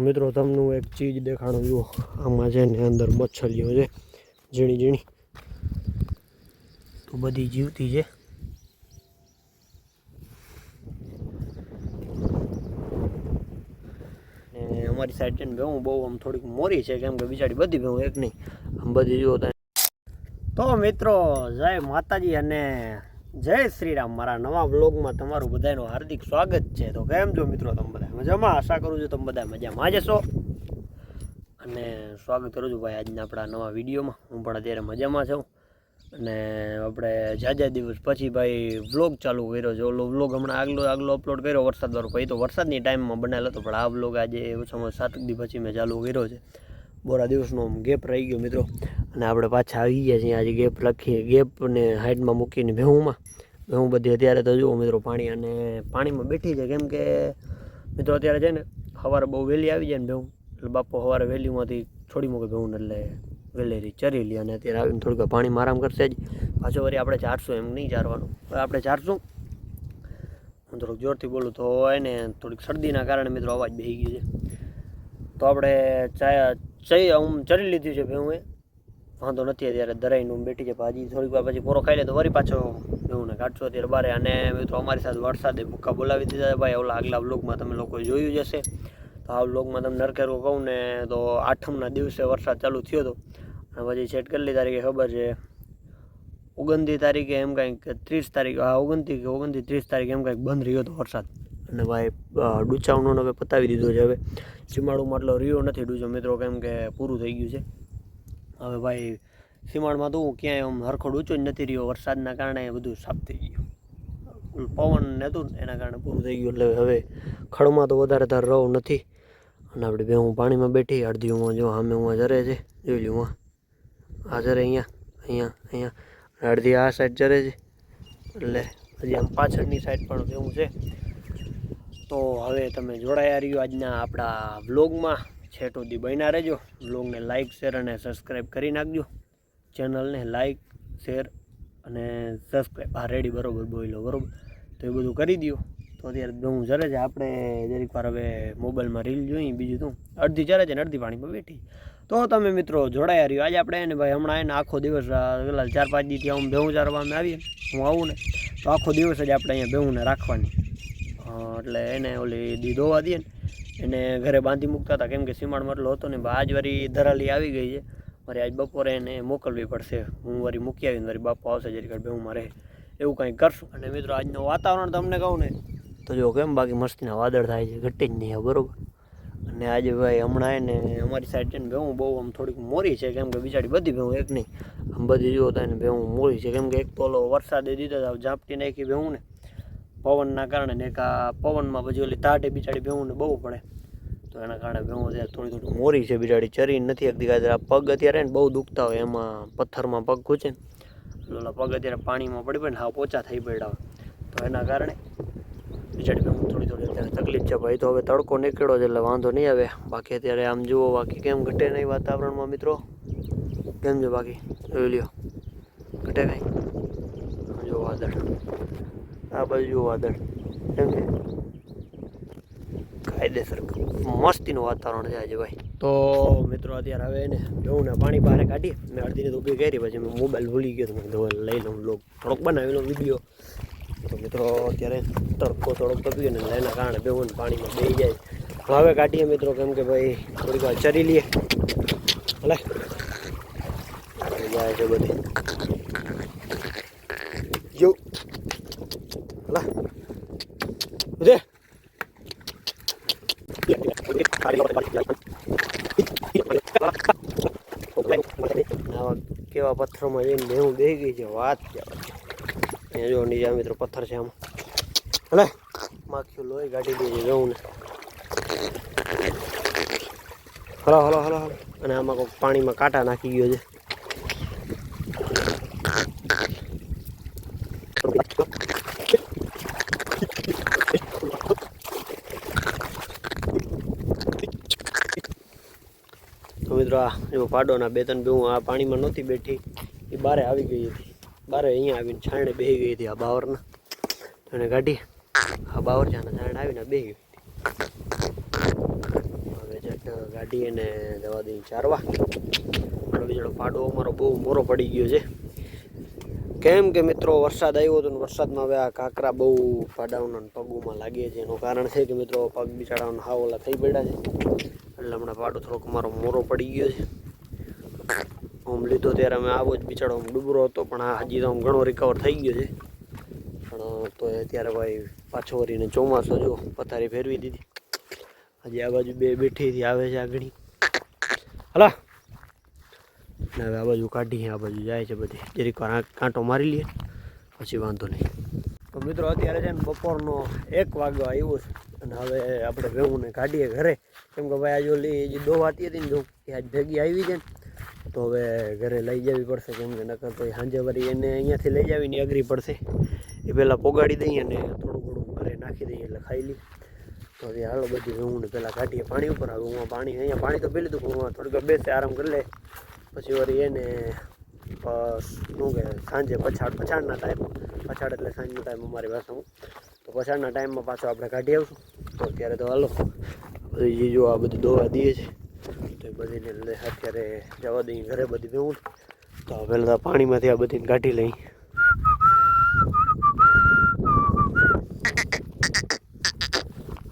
મિત્રો, તમને એક ચીજ દેખાડું. જુઓ, આમાં છે ને અંદર મચ્છલીઓ છે. ઝીણી ઝીણી. તો બધી જીવતી છે. અમારી સાઈડ છે ને ભેવું બહુ આમ થોડીક મોરી છે, કેમ કે બિચારી બધી ભેવું એક નહીં. આમ બધી જુઓ તો મિત્રો, જય માતાજી અને જય શ્રી રામ મારા નવા બ્લોગમાં તમારું બધાનું હાર્દિક સ્વાગત છે. તો કેમ છો મિત્રો? તમે બધા મજામાં? આશા કરું છું તમે બધા મજામાં જશો અને સ્વાગત કરું છું ભાઈ આજના આપણા નવા વિડીયોમાં. હું પણ અત્યારે મજામાં છું. અને આપણે જાજા દિવસ પછી ભાઈ વ્લોગ ચાલુ કર્યો છે. ઓલો વ્લોગ હમણાં આગલો આગલો અપલોડ કર્યો વરસાદવાળો પછી તો વરસાદની ટાઈમમાં બનાવેલો હતો. પણ આ વ્લોગ આજે ઓછામાં ઓછા સાત દી પછી મેં ચાલુ કર્યો છે. બોરા દિવસનો ગેપ રહી ગયો મિત્રો. અને આપણે પાછા આવી ગયા છીએ આજે ગેપ લખી ગેપને હાઈટમાં મૂકીને ભેહુંમાં ભેહું બધી અત્યારે તો જુઓ મિત્રો પાણી અને પાણીમાં બેઠી છે. કેમ કે મિત્રો અત્યારે છે ને સવારે બહુ વહેલી આવી જાય ને ભેહું એટલે બાપો સવારે વહેલીમાંથી છોડી મૂકે ભેહું એટલે વહેલેરી ચરી લે અને અત્યારે આવીને થોડીક પાણીમાં આરામ કરશે જ. પાછો વળી આપણે ચારશું એમ નહીં ચારવાનું. આપણે ચારશું. હું થોડુંક જોરથી બોલું તો એને થોડીક શરદીના કારણે મિત્રો અવાજ બેસી ગયો છે. તો આપણે ચાયા ચઈ હું ચડી લીધું છે ભેવું એ વાંધો નથી અત્યારે દરાઈનું બેઠી છે ભાજી. થોડીક વાર પછી પૂરો ખાઈ લે તો વળી પાછો ભેહુંને કાઢશો અત્યારે બારે. અને મિત્રો અમારી સાથે વરસાદે ભૂખા બોલાવી દીધા ભાઈ. ઓલા આગલા બ્લોગમાં તમે લોકો જોયું જ હશે. તો આ બ્લોગમાં તમને નરકેરું કહું ને તો આઠમના દિવસે વરસાદ ચાલુ થયો હતો અને પછી છેટ કેટલી તારીખે ખબર છે, ઓગણત્રીસ તારીખે એમ કાંઈક ત્રીસ તારીખ, હા, ઓગણત્રીસ કે ત્રીસ તારીખે એમ કાંઈક બંધ રહ્યો હતો વરસાદ. અને ભાઈ ડૂચાવનો હવે પતાવી દીધો છે હવે. સીમાડુમાં એટલો રહ્યો નથી ડૂચો. મિત્રો કેમ કે પૂરું થઈ ગયું છે. હવે ભાઈ, સીમાડમાં તો હું ક્યાંય આમ હરખો ડૂચો જ નથી રહ્યો. વરસાદના કારણે બધું સાફ થઈ ગયું. પવન નહોતું ને એના કારણે પૂરું થઈ ગયું. એટલે હવે ખડમાં તો વધારે તાર રહું નથી. અને આપણે બે હું પાણીમાં બેઠી, અડધી હું જો સામે હું જરે છે. જોઈ લ્યું હું આ જરે અહીંયા અહીંયા અહીંયા. અડધી આ સાઈડ જરે છે. એટલે હજી આમ પાછળની સાઈડ પણ એવું છે. તો હવે તમે જોડાયા રહ્યો આજના આપણા વ્લોગમાં. છેટ સુધી બન્યા રહેજો. વ્લોગને લાઇક શેર અને સબસ્ક્રાઈબ કરી નાખજો. ચેનલને લાઇક શેર અને સબસ્ક્રાઈબ આ રેડી બરોબર બોલો બરોબર? તો એ બધું કરી દો તો અત્યારે હું જરે છે. આપણે દરેક વાર હવે મોબાઈલમાં રીલ જોઈ, બીજું તું અડધી જરે છે ને અડધી પાણીમાં બેઠી. તો તમે મિત્રો જોડાયા રહ્યો આજે આપણે એને ભાઈ હમણાં એને આખો દિવસ પેલા ચાર પાંચ દીથી હું ભેહું ચારવા અમે આવીએ. હું આવું ને, તો આખો દિવસ જ આપણે અહીંયા ભેહુંને રાખવાની. એટલે એને ઓલી દીધો દઈએ ને એને ઘરે બાંધી મૂકતા હતા. કેમ કે સીમાડમાં એટલો હતો ને આજ વારી ધરાલી આવી ગઈ છે. મારે આજ બપોરે એને મોકલવી પડશે. હું વારી મૂકી આવીને મારી બાપુ આવશે જરી હું મારે એવું કંઈક કરશું. અને મિત્રો, આજનું વાતાવરણ તમને કહું ને, તો જો કેમ બાકી મસ્તીના વાદળ થાય છે. ઘટી જ નહીં બરાબર. અને આજે ભાઈ હમણાં એને અમારી સાઈડ છે ને, ભેહું બહુ આમ થોડીક મોરી છે. કેમ કે બિચારી બધી ભેહું એક નહીં. આમ બધી જુઓ તો એને ભેહું મોરી છે. કેમ કે એક તો ઓલો વરસાદે દીધો ઝાપટી નાખી ભેહું ને પવનના કારણે ને કા પવનમાં પછી ઓલી તાટે બિચારી ભેવું બહુ પડે. તો એના કારણે ભેવું છે થોડી થોડી મોરી છે બિચારી, ચરી નથી એક આ પગ અત્યારે ને બહુ દુખતા હોય, એમાં પથ્થરમાં પગ ખૂચે ને. ઓલા પગ અત્યારે પાણીમાં પડી પડે ને હા પોચા થઈ પડ્યા તો એના કારણે બિચારી ભેવું થોડી થોડી અત્યારે તકલીફ છે. ભાઈ તો હવે તડકો નીકળ્યો છે એટલે વાંધો નહીં આવે. બાકી અત્યારે આમ જુઓ બાકી કેમ ઘટે નહીં વાતાવરણમાં મિત્રો? કેમ છે બાકી? જોઈ લ્યો. ઘટે કાંઈ આ બાજુ વાદળ. એમ છે કાયદેસર મસ્તીનું વાતાવરણ છે આજે ભાઈ. તો મિત્રો અત્યારે હવે ને જોઉં ને પાણી બહાર કાઢીએ. મેં અડધીને તો ઊભી કરી, પછી મેં મોબાઈલ ભૂલી ગયો મેં ધોવા લઈ લઉં લોક. થોડોક બનાવી લઉં વીડિયો. તો મિત્રો અત્યારે તડકો થોડોક તપી ને એના કારણે બેવું ને પાણીમાં બેસી જાય. હવે કાઢીએ મિત્રો, કેમ કે ભાઈ થોડીક વાર ચરી લઈએ. ભલે. જાય છે બધી જો ભલા ઉદે કેવા પથ્થરોમાં જઈને ભેહું બે ગઈ છે વાત કહેવાય જો નીચે મિત્રો, પથ્થર છે આમાં. હલે માખ્યું લોહી કાઢી દે છે જવું ને. Hello hello hello hello. અને આમાં કોઈ પાણીમાં કાંટા નાખી ગયો છે. તો મિત્રો આ જો પાડોના બે ત્રણ બેવું આ પાણીમાં નહોતી બેઠી. એ બારે આવી ગઈ હતી. બારે અહીંયા આવીને છાણે બેસી ગઈ હતી આ બાવરના. અને એને કાઢી આ બાવર આના છાણે આવીને બેસી ગઈ. હતી ગાડી અને જવા દઈ ચારવા. બીજો પાડો અમારો બહુ મોરો પડી ગયો છે. કેમ કે મિત્રો, વરસાદ આવ્યો હતો ને વરસાદમાં હવે આ કાંકરા બહુ પાડાઓના પગોમાં લાગીએ લાગે છે. એનું કારણ છે કે મિત્રો, પગ બિચારાઓના હાવ ઓલા થઈ પડ્યા છે. એટલે હમણાં પાડો થોડોક મારો મોરો પડી ગયો છે. આમ લીધો ત્યારે અમે આવો જ બિચારો આમ ડૂબરો હતો, પણ હજી તો આમ ઘણો રિકવર થઈ ગયો છે. પણ તો અત્યારે ભાઈ પાછો વળીને ચોમાસો જો, પથારી ફેરવી દીધી. હજી આ બાજુ બે બેઠીથી આવે છે આગળ. હલા. ને હવે આ બાજુ કાઢીએ, આ બાજુ જાય છે બધી. જરીક કાંટો મારી લઈએ પછી વાંધો નહીં. તો મિત્રો અત્યારે છે ને બપોરનો એક વાગ્યો આવ્યો છે, અને હવે આપણે ભેહુંને કાઢીએ ઘરે. કેમ કે ભાઈ આજે ઓલી જે દોવાતી હતી ને જો એ આજ ભેગી આવી છે ને, તો હવે ઘરે લઈ જવી પડશે, કેમ કે નકર તો સાંજે વળી એને અહીંયાથી લઈ જાવીને અઘરી પડશે. એ પહેલાં પોગાડી દઈએ અને થોડું ઘણું ઘરે નાખી દઈએ એટલે ખાઈ લઈએ. તો હવે હાલો બધી હું ને પહેલાં કાઢીએ પાણી ઉપર. આવે હું પાણી, અહીંયા પાણી તો પી લીધું હું થોડીક બેસે આરામ કરી લે પછી વળી એને શું કે, સાંજે પછાડ, પછાડના ટાઈમ પછાડ એટલે સાંજનો ટાઈમ અમારી ભાષામાં તો પછાડના ટાઈમમાં પાછો આપણે કાઢી આવશું. તો અત્યારે તો હાલો બધી જે આ બધું દોવા દઈએ છે. તો બધીને અત્યારે જવા દઈએ ઘરે બધી ભેવું તો પહેલાં તો પાણીમાંથી આ બધીને કાઢી લઈ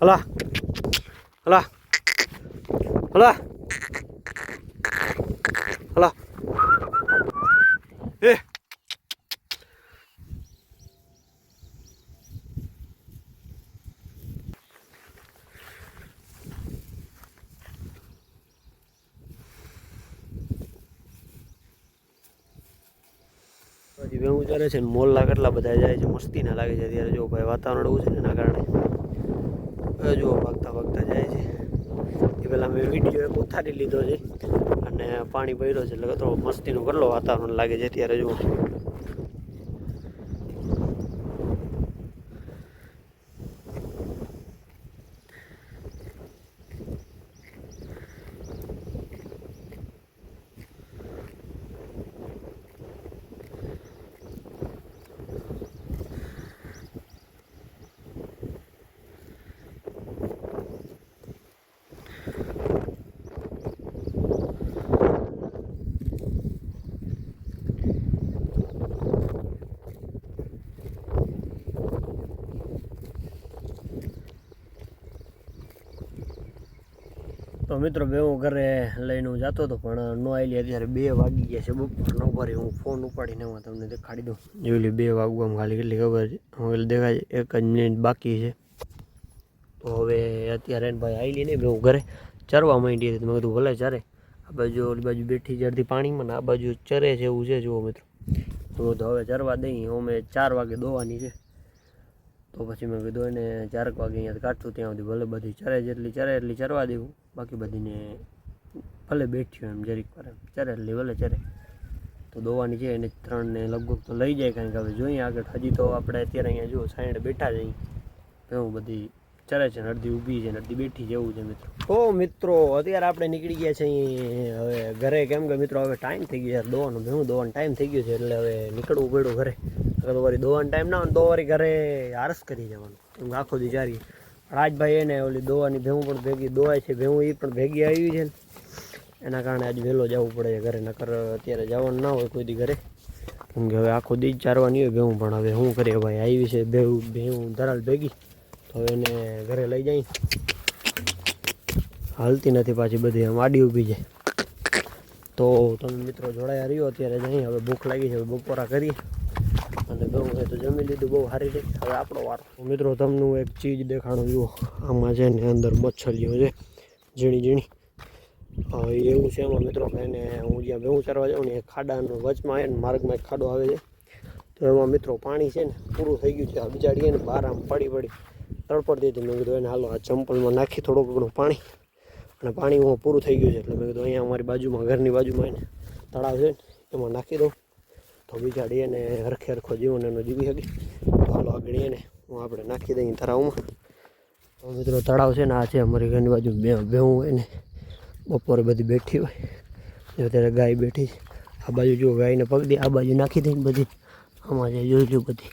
હલા હલા હલા. એ. હજી વેવું ચાલે છે ને, મોલ્લા કેટલા બધા જાય છે, મસ્તી ના લાગે છે ત્યારે જો ભાઈ વાતાવરણ એવું છે ને એના કારણે. જુઓ ભાગતા ભાગતા જાય છે. એ પહેલાં મેં વીડિયો એક ઉતારી લીધો છે. અને પાણી ભર્યો છે એટલે થોડો મસ્તીનું કરલો વાતાવરણ લાગે છે ત્યારે જુઓ. મિત્રો બે હું ઘરે લઈને હું જતો હતો, પણ નો આવેલી અત્યારે બે વાગી ગયા છે બપોરના ઉપાડી હું ફોન ઉપાડીને હું તમને દેખાડી દઉં. જોયેલી બે વાગવામાં ખાલી કેટલી ખબર છે? હવે દેખાય એક જ મિનિટ બાકી છે. તો હવે અત્યારે ભાઈ આવેલી નહીં બે હું ઘરે. ચરવા માંડી હતી મેં કીધું, ભલે ચરે. આ બાજુ, ઓલી બાજુ બેઠી ચડતી પાણીમાં ને આ બાજુ ચરે છે એવું છે, જુઓ મિત્રો. તો હવે ચરવા દઈ, અમે ચાર વાગે દોવાની છે. તો પછી મેં કીધું એને ચારક વાગે અહીંયા કાઢશું, ત્યાં સુધી ભલે બધી ચરે જેટલી ચરે એટલી ચરવા દેવું. બાકી બધીને ભલે બેઠ્યું એમ જરીક વાર એમ, ચરે એટલી ભલે ચરે. તો દોવાની છે એને ત્રણને લગભગ તો લઈ જાય કારણ કે હવે જોઈએ આગળ. હજી તો આપણે અત્યારે અહીંયા જુઓ સાઈડ બેઠા જઈ એવું બધી ચરે છે ને અડધી ઊભી છે ને અડધી બેઠી જેવું છે મિત્રો. તો મિત્રો, અત્યારે આપણે નીકળી ગયા છે હવે ઘરે. કેમ કે મિત્રો, હવે ટાઈમ થઈ ગયો યાર દોવાનો ભેવું દોવાનો ટાઈમ થઈ ગયો છે એટલે હવે નીકળવું પડ્યું ઘરે. તો વળી દોવાનો ટાઈમ ના હોય તો વળી ઘરે આરસ કરી જવાનું. કે આખો દી જારી. રાજભાઈ એને ઓલી દોવાની ભેવું પણ ભેગી દોવાય છે ભેવું એ પણ ભેગી આવી છે ને. એના કારણે આજ વહેલો જવું પડે છે ઘરે, નકર અત્યારે જવાનું ના હોય કોઈ દી ઘરે. કેમ કે હવે આખો દી ચારવાની હોય ભેવું પણ હવે શું કરીએ? ભાઈ આવી છે ભેવું ભેવું ધરાલ ભેગી. તો એને ઘરે લઈ જાય. હાલતી નથી પાછી બધી, આમ આડી ઊભી છે. તો તમે મિત્રો જોડાયા રહ્યો, અત્યારે જઈ હવે ભૂખ લાગી છે બપોરા કરીએ. અને તો જમી લીધું, બહુ સારી રીતે. હવે આપણો વારો. મિત્રો, તમને એક ચીજ દેખાણું જુઓ. આમાં છે ને અંદર મચ્છલીઓ છે, ઝીણી ઝીણી. એવું છે એમાં મિત્રો, એને હું જ્યાં ભેવું ચરવા જાઉં ને એ ખાડાનો વચમાં એને માર્ગમાં એક ખાડો આવે છે. તો એમાં મિત્રો પાણી છે ને પૂરું થઈ ગયું છે. આ બિચારી એને બહાર આમ પડી પડી તડપડતી હતી. મેં કીધું એને હાલો, આ ચંપલમાં નાખી થોડું ઘણું પાણી. અને પાણી હું પૂરું થઈ ગયું છે. એટલે મેં કીધું અહીંયા અમારી બાજુમાં, ઘરની બાજુમાં એને તળાવ છે ને, એમાં નાખી દઉં. તો બિચારી એને હરખે હરખો જીવન એનો જીવી શકે હાલો આગળ એને હું આપણે નાખી દઈએ તળાવમાં. તો મિત્રો તળાવ છે ને આ છે અમારી ઘરની બાજુ બે ભેવું હોય ને બપોરે બધી બેઠી હોય. ને અત્યારે ગાય બેઠી છે. આ બાજુ જો ગાયને પગ દે, આ બાજુ નાખી દઈને બધી. આમાં જે જોઈ બધી.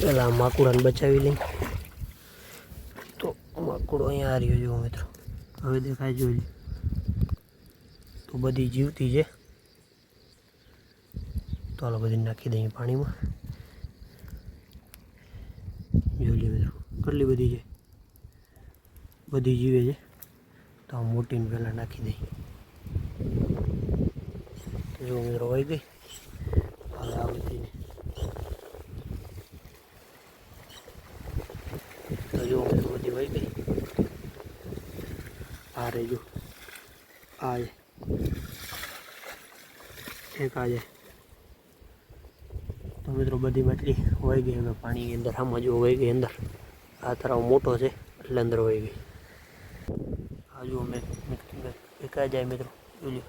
પહેલાં માકુડાને બચાવી લઈ તો માકુડો અહીંયા હાર્યો જો મિત્રો. હવે દેખાય જોઈ તો બધી જીવતી છે. તો હાલો બધી નાખી દઈએ પાણીમાં. જોઈ લઈએ મિત્રો, કેટલી બધી છે? બધી જીવે છે. તો આ મોટીને પહેલાં નાખી દઈએ. જો મિત્રો વહી ગઈ. હવે આ બધીને. તો જો મિત્રો બધી વહી ગઈ. આ રે જો. આ એક આ છે. તો મિત્રો બધી માટલી વહી ગઈ અમે પાણીની અંદર, આમાં જો વહી ગઈ અંદર. આ તરાવ મોટો છે, એટલે અંદર વહી ગઈ. આ જુઓ મેં એક જાય મિત્રો, જોઈ